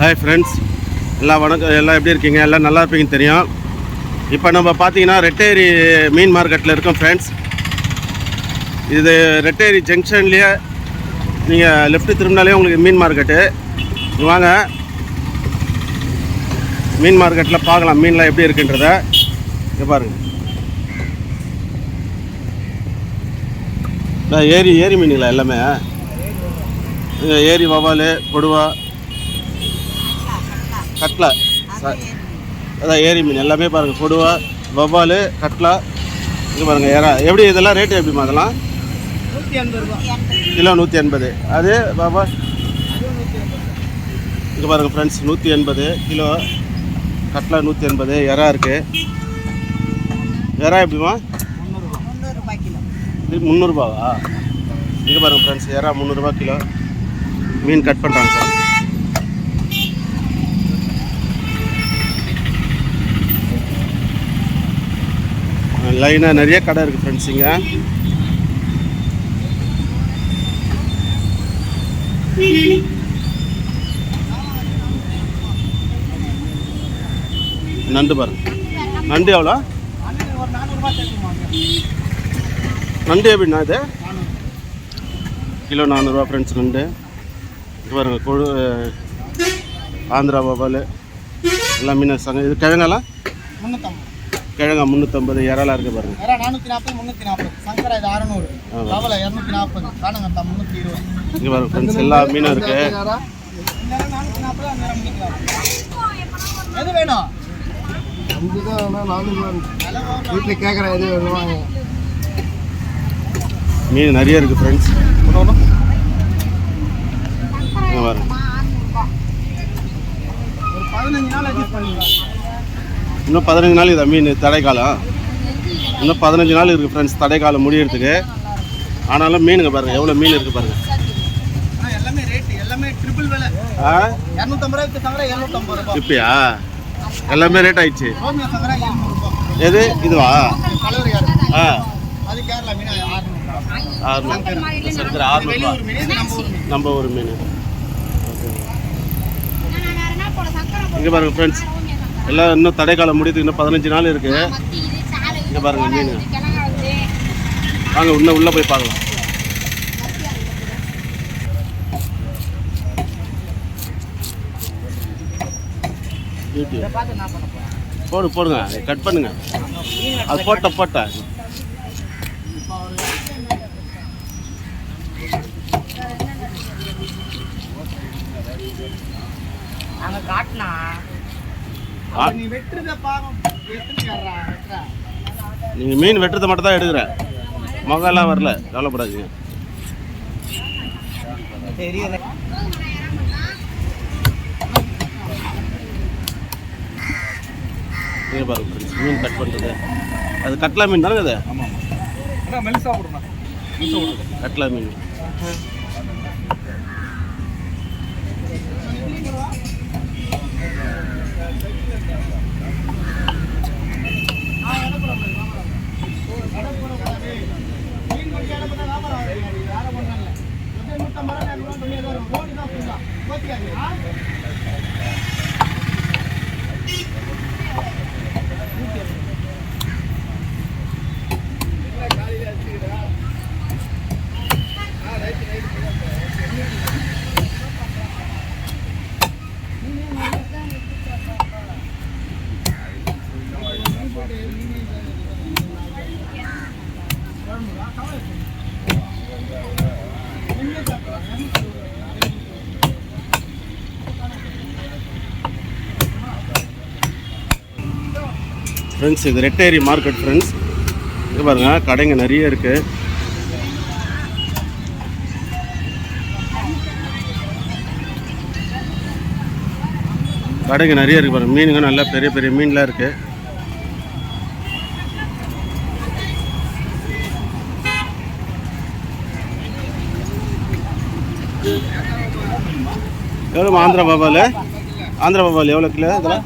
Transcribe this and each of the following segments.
Hi friends எல்லாம் வணக்கம் எல்லாம் எப்படி இருக்கீங்க? எல்லாம் நல்லா இருப்பீங்கன்னு தெரியும். இப்போ நம்ம பார்த்தீங்கன்னா ரெட்டேரி மீன் மார்க்கெட்டில் இருக்கோம் ஃப்ரெண்ட்ஸ் இது ரெட்டேரி ஜங்ஷன்லேயே நீங்கள் லெஃப்ட் திரும்பினாலே உங்களுக்கு மீன் மார்க்கெட்டு. வாங்க. மீன் மார்க்கெட்டில் பார்க்கலாம் மீன்லாம் எப்படி இருக்குன்றத. இங்கே பாருங்கள் ஏரி ஏரி மீனுங்களா எல்லாமே? ஏரி வவால் கொடுவா கட்லா. அதான் ஏரி மீன் எல்லாமே பாருங்கள் கொடுவா வவ்வால் கட்லா. இது பாருங்கள் ஏறா எப்படி இதெல்லாம் ரேட்டு எப்படிமா அதெல்லாம்? கிலோ நூற்றி எண்பது. அது பாபா இங்கே பாருங்கள் ஃப்ரெண்ட்ஸ் நூற்றி எண்பது கிலோ. கட்லா நூற்றி எண்பது இறா இருக்குது இறா எப்படிமா கிலோ இது முந்நூறுபாவா? இங்கே பாருங்கள் ஃப்ரெண்ட்ஸ் இறா முந்நூறுரூபா கிலோ. மீன் கட் பண்ணுறாங்க சார் லைனாக நிறைய கடை இருக்குது ஃப்ரெண்ட்ஸ் இங்கே. நண்டு பாருங்க நண்டு எவ்வளோ? நண்டு எப்படிண்ணா இது? கிலோ நானூறுரூவா ஃப்ரெண்ட்ஸ் நண்டு. இது பாருங்க கொழு ஆந்திரா பாபால் எல்லாம் மீன் சங்க இது கிழங்கெல்லாம்? முந்நூற்றம்பது கிழங்கா முந்நூற்றம்பது இறாலாம் இருக்குது பாருங்க. வேற நானூற்றி நாற்பது முந்நூற்றி நாற்பது. சங்கரா இது அறநூறு. கவலை இரநூத்தி நாற்பது. காணங்கத்தா முந்நூற்றி இருபது. இங்கே பாருங்க ஃப்ரெண்ட்ஸ் எல்லா மீனும் இருக்குது இந்த நேரம் நானூற்றி நாற்பது அந்த நேரம் முந்நூற்றி எது வேணும்? வீட்டில் கேட்குற எது மீன் நிறைய இருக்குது ஃப்ரெண்ட்ஸ் இங்கே பாருங்க. ஒரு பதினஞ்சு நாள் அட்ஜஸ்ட் பண்ணிக்கலாம். இன்னும் பதினஞ்சு நாள் இதா மீன் தடைக்காலம். இன்னும் பதினஞ்சு நாள் இருக்குது ஃப்ரெண்ட்ஸ் தடைக்காலம் முடியறதுக்கு. ஆனாலும் மீனுங்க பாருங்கள் எவ்வளோ மீன் இருக்குது பாருங்கள் ஆனால் எல்லாமே இப்பயா? எல்லாமே ரேட் ஆயிடுச்சு. எது? இதுவா? கலவரி யாரு ஆ நம்ம ஊர் மீன் நம்ம ஒரு மீன். இங்கே பாருங்க ஃப்ரெண்ட்ஸ் எல்லாம் இன்னும் தடைக்காலம் முடியுது இன்னும் பதினஞ்சு நாள் இருக்கு. இங்கே பாருங்க மீன். வாங்க இன்னும் உள்ளே போய் பார்க்கலாம். போடு போடுங்க கட் பண்ணுங்க. அது போட்ட போட்ட. நீங்கள் மீன் வெட்டுறதை மட்டும் தான் எடுக்கிறேன் முகம்லாம் வரல கவலைப்படாதீங்க. தெரியல. இங்கே பாருங்க மீன் கட் பண்ணுறது அது கட்லா மீன் தானே அது மெலிசா போடுறா கட்லா மீன் ஃப்ரெண்ட்ஸ் இது ரெட்டேரி மார்க்கெட் ஃப்ரெண்ட்ஸ் இது பாருங்கள் கடைங்க நிறைய இருக்குது கடைங்க நிறைய இருக்குது பாருங்கள் மீனுங்க நல்லா பெரிய பெரிய மீன்லாம் இருக்குது எவ்வளோ ஆந்திரா பாபாவில் ஆந்திரா பாபாவில் எவ்வளோ கிலோ இதெல்லாம்?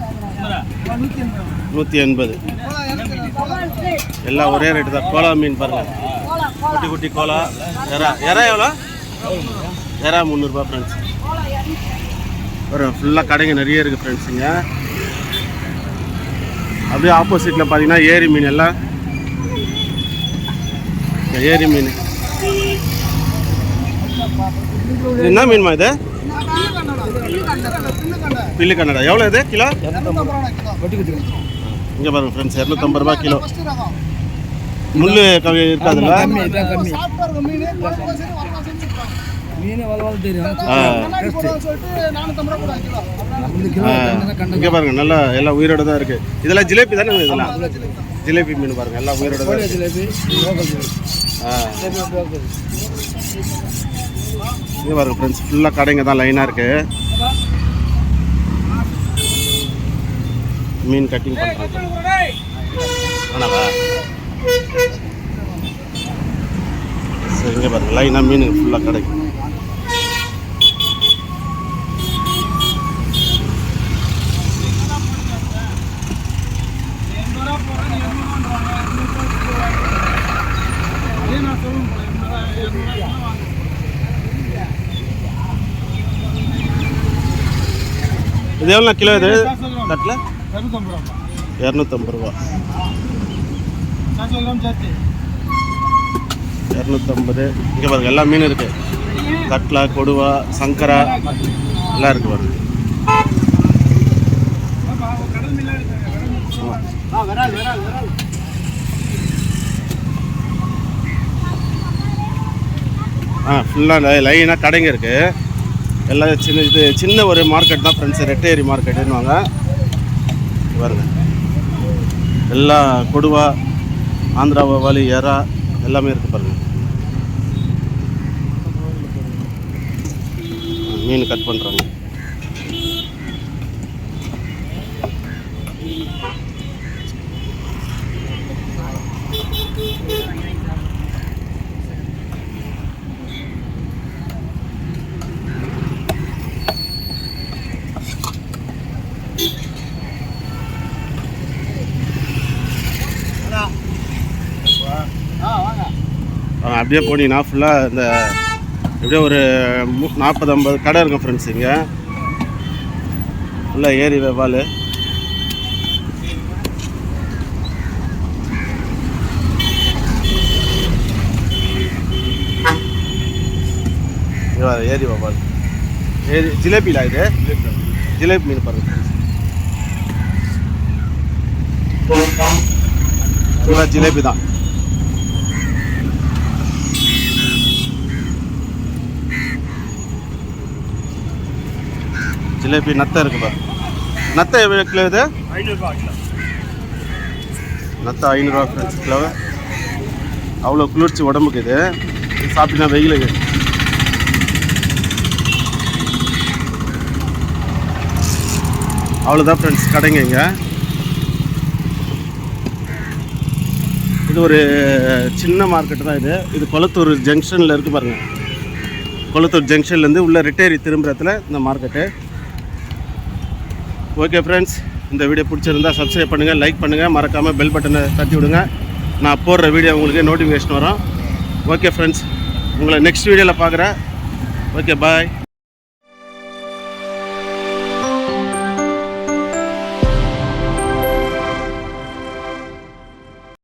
நூற்றி எண்பது. எல்லாம் ஒரே ரேட்டு தான். கோலா மீன் பாருங்க. குட்டி குட்டி கோலா. எறா. எறா எவ்வளோ? எறா முந்நூறுபா ஃப்ரெண்ட்ஸ் ஒரு ஃபுல்லாக கடைங்க நிறைய இருக்குது ஃப்ரெண்ட்ஸ் இங்கே. அப்படியே ஆப்போசிட்டில் பார்த்தீங்கன்னா ஏரி மீன் எல்லாம். இந்த ஏரி மீன். இது என்ன மீன்மா இது? பில்லு கன்னடா எவ்வளோ இது? கிலோ? இங்கே பாருங்க ஃப்ரெண்ட்ஸ் இரநூத்தம்பது ரூபா கிலோ. முள் கவி இருக்காதுல்ல? இங்க பாருங்க நல்லா எல்லாம் உயிரோட தான் இருக்கு. இதெல்லாம் ஜிலேபி தானே இதெல்லாம்? ஜிலேபி மீன் பாருங்க எல்லாம் உயிரோட தான் ஜிலேபி. இங்க பாருங்க ஃப்ரெண்ட்ஸ் ஃபுல்லாக கடைங்க தான் லைனாக இருக்கு. மீன் கட்டிங் பண்ணுறாங்க ஆனாவா சரி இங்கே பாருங்க லைனாக மீன் ஃபுல்லாக கிடைக்கும். இது எவ்வளோ கிலோ இது? தட்டில்? இரநூத்தம்பது ரூபா. இரநூத்தம்பது இங்கே பாருங்க எல்லா மீனும் இருக்கு. கட்லா கொடுவா சங்கரா எல்லாம் இருக்கு பாருங்க. ஆ ஃபுல்லாக லைனாக கடைங்க இருக்கு. எல்லாம் சின்ன இது சின்ன ஒரு மார்க்கெட் தான் ஃப்ரெண்ட்ஸ் ரெட்டேரி மார்க்கெட்டுன்னுவாங்க பாருங்கள் எல்லாம் கொடுவா ஆந்திரா வலி எறா எல்லாமே இருக்குது பாருங்கள் மீன் கட் பண்ணுறாங்க ஆ வாங்க ஆ, அப்படியே போனீங்கன்னா ஃபுல்லாக இந்த எப்படியே ஒரு மு- நாற்பது ஐம்பது கடை இருக்கும் ஃப்ரெண்ட்ஸ் இங்கே. ஃபுல்லாக ஏரி வெவால் ஏரி வவால் ஏரி ஜிலேபியில் இது? ஜிலேபி மீன் பாருங்க ஃபுல்லாக ஜிலேபி தான் ஜிலேபி நத்தை இருக்குப்பா பாரு. நத்தை எவ்வளோ கிலோ இது? ஐநூறுபா கிலோ நத்தை ஐநூறுரூவா ஃப்ரெண்ட்ஸ் கிலோ. அவ்வளோ குளிர்ச்சி உடம்புக்கு இது. சாப்பிட்டா வெயிலுக்கு அவ்வளோதான் ஃப்ரெண்ட்ஸ் கடைங்க இங்கே. இது ஒரு சின்ன மார்க்கெட்டு தான் இது. இது கொளத்தூர் ஜங்ஷனில் இருக்குது பாருங்கள் கொளத்தூர் ஜங்ஷன்லேருந்து உள்ள ரிட்டேரி திரும்புறத்துல இந்த மார்க்கெட்டு ஓகே ஃப்ரெண்ட்ஸ் இந்த வீடியோ பிடிச்சிருந்தா சப்ஸ்கிரைப் பண்ணுங்கள் லைக் பண்ணுங்கள் மறக்காமல் பெல் பட்டனை தட்டி விடுங்க. நான் போடுற வீடியோ உங்களுக்கு நோட்டிஃபிகேஷன் வரும். ஓகே ஃப்ரெண்ட்ஸ் உங்களை நெக்ஸ்ட் வீடியோவில் பார்க்குறேன். Okay bye